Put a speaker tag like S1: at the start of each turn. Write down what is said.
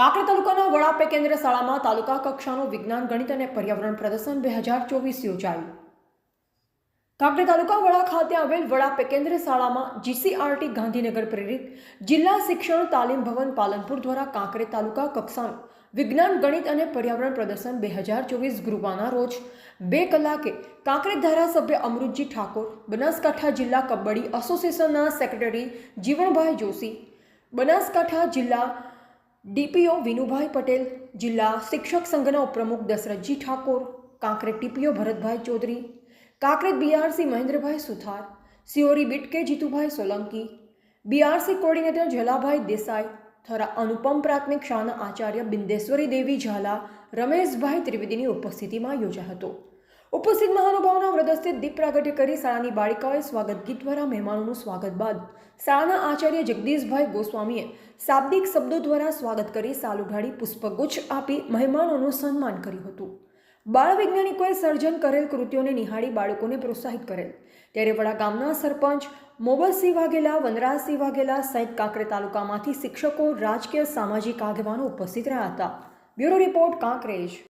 S1: કાંકરેજ તાલુકાના વડાપે કેન્દ્ર શાળામાં તાલુકા કક્ષાનું વિજ્ઞાન, ગણિત અને પર્યાવરણ પ્રદર્શન બે હજાર ચોવીસ યોજાયું. કાંકરેજ તાલુકા વડા ખાતે આવેલ વડાપે કેન્દ્ર શાળામાં જીસીઆરટી ગાંધીનગર પ્રેરિત જિલ્લા શિક્ષણ તાલીમ ભવન પાલનપુર દ્વારા કાંકરે તાલુકા કક્ષાનું વિજ્ઞાન, ગણિત અને પર્યાવરણ પ્રદર્શન બે હજાર ચોવીસ ગુરુવારના રોજ બે કલાકે કાંકરેજ ધારાસભ્ય અમૃતજી ઠાકોર, બનાસકાંઠા જિલ્લા કબડ્ડી એસોસિએશનના સેક્રેટરી જીવણભાઈ જોશી, બનાસકાંઠા જિલ્લા ડીપીઓ વિનુભાઈ પટેલ, જિલ્લા શિક્ષક સંઘના ઉપપ્રમુખ દશરથજી ઠાકોર, કાંકરેજ ટીપીઓ ભરતભાઈ ચૌધરી, કાંકરેજ બીઆરસી મહેન્દ્રભાઈ સુથાર, સિયોરી બિટકે જીતુભાઈ સોલંકી, બીઆરસી કોર્ડિનેટર જલાભાઈ દેસાઈ, થરા અનુપમ પ્રાથમિક શાળાના આચાર્ય બિંદેશ્વરી દેવી ઝાલા, રમેશભાઈ ત્રિવેદીની ઉપસ્થિતિમાં યોજાયો હતો. ઉપસ્થિત મહાનુભાવના વ્રદસ્તે દીપ પ્રાગટ્ય કરી શાળાની બાળિકાઓએ સ્વાગત ગીત દ્વારા મહેમાનોનું સ્વાગત બાદ શાળાના આચાર્ય જગદીશભાઈ ગોસ્વામીએ શાબ્દિક શબ્દો દ્વારા સ્વાગત કરી સાલ ઉઘાડી પુષ્પગુચ્છ આપી મહેમાનોનું સન્માન કર્યું હતું. બાળ વૈજ્ઞાનિકોએ સર્જન કરેલ કૃતિઓને નિહાળી બાળકોને પ્રોત્સાહિત કરેલ. ત્યારે વડા ગામના સરપંચ મોબતસિંહ વાઘેલા, વનરાજસિંહ વાઘેલા સહિત કાંકરે તાલુકામાંથી શિક્ષકો, રાજકીય, સામાજિક આગેવાનો ઉપસ્થિત રહ્યા હતા. Bureau report Kankrej.